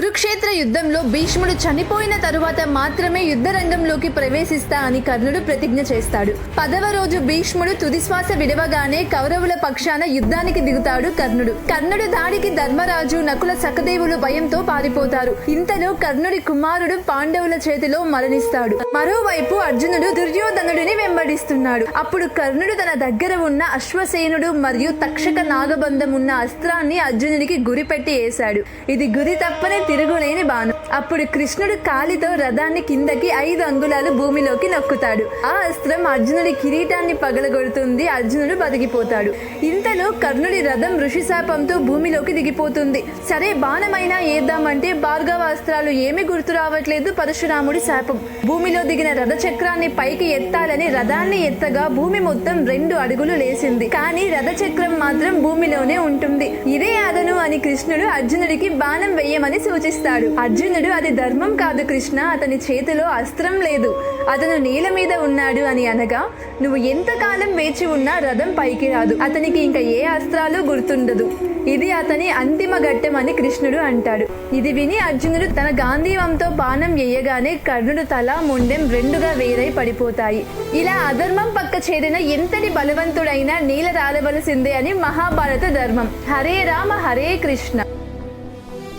కురుక్షేత్ర యుద్ధంలో భీష్ముడు చనిపోయిన తరువాత మాత్రమే యుద్ధ రంగంలోకి ప్రవేశిస్తా అని కర్ణుడు ప్రతిజ్ఞ చేస్తాడు. పదవ రోజు భీష్ముడు తుదిశ్వాస విడవగానే కౌరవుల పక్షాన యుద్ధానికి దిగుతాడు కర్ణుడు. కర్ణుడు దాడికి ధర్మరాజు నకుల సకదేవులు భయంతో పారిపోతారు. ఇంతలో కర్ణుడి కుమారుడు పాండవుల చేతిలో మరణిస్తాడు. మరోవైపు అర్జునుడు దుర్యోధనుడిని వెంబడిస్తున్నాడు. అప్పుడు కర్ణుడు తన దగ్గర ఉన్న అశ్వసేనుడు మరియు తక్షక నాగబంధం ఉన్న అస్త్రాన్ని అర్జునుడికి గురిపెట్టి వేశాడు. ఇది గురి తప్పని తిరుగులేని బాణం అప్పుడు కృష్ణుడు కాలితో రథాన్ని కిందకి ఐదు అంగుళాలు భూమిలోకి నొక్కుతాడు. ఆ అస్త్రం అర్జునుడి కిరీటాన్ని పగలగొడుతుంది అర్జునుడు బతికిపోతాడు. ఇంతలో కర్ణుడి రథం ఋషిశాపంతో భూమిలోకి దిగిపోతుంది. సరే బాణమైనా ఏద్దామంటే భార్గవ అస్త్రాలు ఏమీ గుర్తు రావట్లేదు పరశురాముడి శాపం. భూమిలో దిగిన రథ చక్రాన్ని పైకి ఎత్తాలని రథాన్ని ఎత్తగా భూమి మొత్తం రెండు అడుగులు లేసింది కానీ రథ చక్రం మాత్రం భూమిలోనే ఉంటుంది. ఇదే ఆదర్శ అని కృష్ణుడు అర్జునుడికి బాణం వెయ్యమని సూచిస్తాడు. అర్జునుడు అది ధర్మం కాదు కృష్ణ అతని చేతిలో అస్త్రం లేదు. అతను నేల మీద ఉన్నాడు అని అనగా నువ్వు ఎంతకాలం వేచి ఉన్నా రథం పైకి రాదు. అతనికి ఇంకా ఏ అస్త్రాలు గుర్తుండదు. ఇది అతని అంతిమ ఘట్టం అని కృష్ణుడు అంటాడు. ఇది విని అర్జునుడు తన గాంధీవంతో బాణం వేయగానే కర్ణుడు తల ముండెం రెండుగా వేరై పడిపోతాయి. ఇలా అధర్మం పక్క చేరిన ఎంతటి బలవంతుడైనా నీల రాలవలసిందే అని మహాభారత ధర్మం. హరే రామ హరే కృష్ణ.